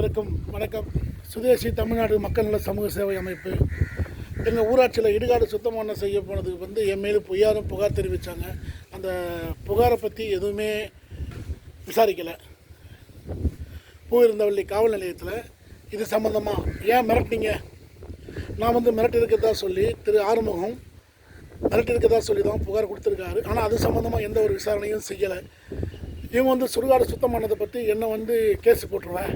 அனைவருக்கும் வணக்கம். சுதேசி தமிழ்நாடு மக்கள் நல சமூக சேவை அமைப்பு. எங்கள் ஊராட்சியில் இடுகாடு சுத்தமான செய்ய போனதுக்கு வந்து என் மேலும் பொய்யாரும் புகார் தெரிவித்தாங்க அந்த புகாரை பற்றி எதுவுமே விசாரிக்கலை. பூவிருந்தவள்ளி காவல் நிலையத்தில். இது சம்மந்தமாக ஏன் மிரட்டினீங்க? நான் வந்து மிரட்டிருக்கதா சொல்லி திரு ஆறுமுகம் மிரட்டிருக்கதா சொல்லி தான் புகார் கொடுத்துருக்காரு. ஆனால் அது சம்மந்தமாக எந்த ஒரு விசாரணையும் செய்யலை. இவங்க வந்து சுடுகாடு சுத்தம் பண்ணதை பற்றி என்னை வந்து கேஸ் போட்டுருவேன்.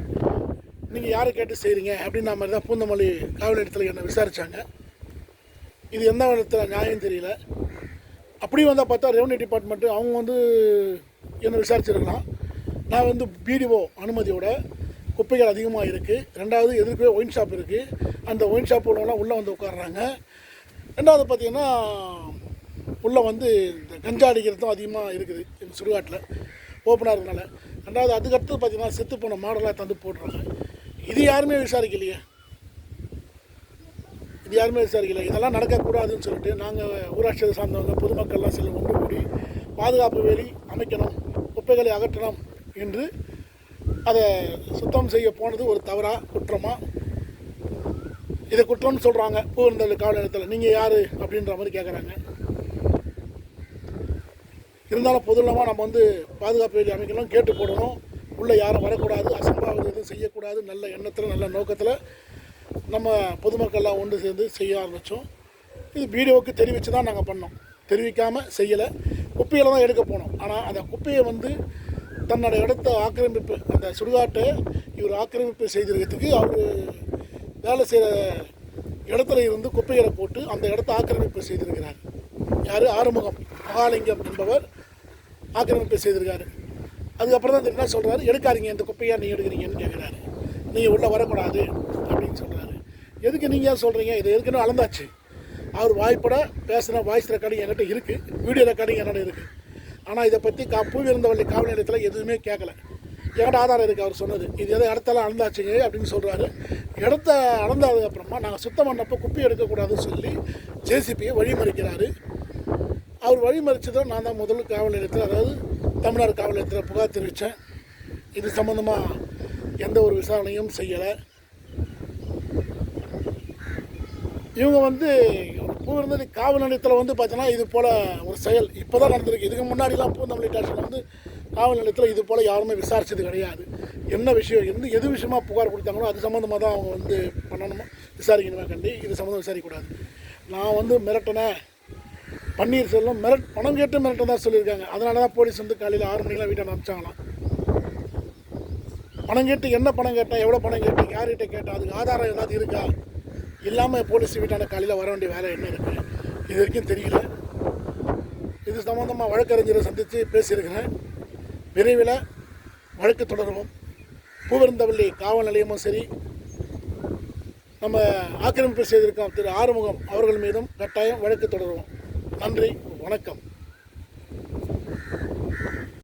நீங்கள் யாரை கேட்டு செய்கிறீங்க அப்படின்ற மாதிரி தான் பூந்தமல்லி காவல் இடத்துல என்னை விசாரித்தாங்க இது எந்த விதத்தில் நியாயம் தெரியல. அப்படியும் வந்தால் பார்த்தா ரெவன்யூ டிபார்ட்மெண்ட்டு அவங்க வந்து என்னை விசாரிச்சிருக்கலாம். நான் வந்து பிடிஓ அனுமதியோட குப்பைகள் அதிகமாக இருக்குது ரெண்டாவது எதிர்க்கவே ஒயின் ஷாப் இருக்குது அந்த ஒயின் ஷாப் உள்ளவங்களாம் உள்ளே வந்து உட்காடுறாங்க ரெண்டாவது பார்த்தீங்கன்னா உள்ளே வந்து இந்த கஞ்சா அடிக்கிறதும் அதிகமாக இருக்குது எங்கள் சுடுகாட்டில். ஓப்பனாக இருக்கனால ரெண்டாவது அதுக்கடுத்து பார்த்தீங்கன்னா செத்து போன மாடலாக தந்து போடுறாங்க இது யாருமே விசாரிக்கலையே. இது யாருமே விசாரிக்கல இதெல்லாம் நடக்கக்கூடாதுன்னு சொல்லிட்டு நாங்கள் ஊராட்சியை சார்ந்தவங்க பொதுமக்கள்லாம் சில ஒன்று கூடி பாதுகாப்பு வேலி அமைக்கணும் குப்பைகளை அகற்றணும் என்று அதை சுத்தம் செய்ய போனது ஒரு தவறாக குற்றமாக இதை குற்றம்னு சொல்கிறாங்க பூவிருந்தல் காவல் நிலையத்தில். நீங்கள் யார் அப்படின்ற மாதிரி கேட்குறாங்க இருந்தாலும் பொதுநலமாக நம்ம வந்து பாதுகாப்பு வேலி அமைக்கணும் கேட்டு போடணும். உள்ளே யாரும் வரக்கூடாது அசம்பாவிதம் எதுவும் செய்யக்கூடாது நல்ல எண்ணத்தில் நல்ல நோக்கத்தில் நம்ம பொதுமக்கள்லாம் ஒன்று சேர்ந்து செய்ய ஆரம்பித்தோம் இது வீடியோவுக்கு தெரிவித்து தான் நாங்கள் பண்ணோம். தெரிவிக்காமல் செய்யலை. குப்பையில் தான் எடுக்க போனோம். ஆனால் அந்த குப்பையை வந்து தன்னோட இடத்த ஆக்கிரமிப்பு அந்த சுடுகாட்டை இவர் ஆக்கிரமிப்பு செய்திருக்கிறதுக்கு அவர் வேலை செய்கிற இடத்துல இருந்து குப்பைகளை போட்டு அந்த இடத்த ஆக்கிரமிப்பு செய்திருக்கிறார். யார்? ஆறுமுகம். மகாலிங்கம் என்பவர் ஆக்கிரமிப்பு செய்திருக்காரு. அதுக்கப்புறம் தான் என்ன சொல்கிறாரு எடுக்காதீங்க இந்த குப்பையாக நீங்கள் எடுக்கிறீங்கன்னு கேட்குறாரு நீங்கள் உள்ளே வரக்கூடாது அப்படின்னு சொல்கிறாரு எதுக்கு நீங்கள் ஏன் சொல்கிறீங்க இது ஏற்கனவே அளந்தாச்சு. அவர் வாய்ப்பட பேசுகிற வாய்ஸ் ரெக்கார்டிங் என்கிட்ட இருக்குது வீடியோ ரெக்கார்டிங் என்னோட இருக்குது ஆனால் இதை பற்றி கா பூவிருந்தவள்ளி காவல் நிலையத்தில் எதுவுமே கேட்கல என்கிட்ட ஆதாரம் இருக்குது அவர் சொன்னது. இது எதை இடத்தெல்லாம் அளந்தாச்சுங்க அப்படின்னு சொல்கிறாரு இடத்த அளந்ததுக்கப்புறமா நாங்கள் சுத்தம் பண்ணப்போ குப்பி எடுக்கக்கூடாதுன்னு சொல்லி ஜேசிபியை வழிமறிக்கிறாரு. அவர் வழிமறிச்சதும் நான் தான் முதல் காவல் நிலையத்தில் அதாவது தமிழ்நாடு காவல் நிலையத்தில் புகார் தெரிவித்தேன் இது சம்மந்தமாக எந்த ஒரு விசாரணையும் செய்யலை. இவங்க வந்து பூவிருந்தலி காவல் நிலையத்தில் வந்து பார்த்தீங்கன்னா இது போல் ஒரு செயல் இப்போ தான் நடந்திருக்கு. இதுக்கு முன்னாடிலாம் பூந்தமல்லி ஸ்டேஷனில் வந்து காவல் நிலையத்தில் இது போல் யாருமே விசாரித்தது கிடையாது. என்ன விஷயம் எந்த எது விஷயமா புகார் கொடுத்தாங்களோ அது சம்மந்தமாக தான் அவங்க வந்து பண்ணணுமோ? விசாரிக்கணுமே கண்டி? இது சம்மந்தம் விசாரிக்கக்கூடாது நான் வந்து மிரட்டினேன். பன்னீர்செல்வம் மிரட் பணம் கேட்டு மிரட்ட தான் சொல்லியிருக்காங்க. அதனால தான் போலீஸ் வந்து காலையில் ஆறு மணிக்கெலாம் வீட்டை அனுப்பிச்சாங்களாம். பணம் கேட்டு என்ன பணம் கேட்டால் எவ்வளோ பணம் கேட்டு யார்கிட்ட கேட்டால் அதுக்கு ஆதாரம் ஏதாவது இருக்கா? இல்லாமல் போலீஸ் வீட்டான காலையில் வர வேண்டிய வேலை என்ன இருக்குது இது வரைக்கும் தெரியல. இது சம்மந்தமாக வழக்கறிஞரை சந்தித்து பேசியிருக்கிறேன். விரைவில் வழக்கு தொடருவோம். பூவிருந்தவள்ளி காவல் நிலையமும் சரி. நம்ம ஆக்கிரமிப்பு செய்திருக்கோம் திரு ஆறுமுகம் அவர்கள் மீதும் கட்டாயம் வழக்கு தொடருவோம். நன்றி வணக்கம்.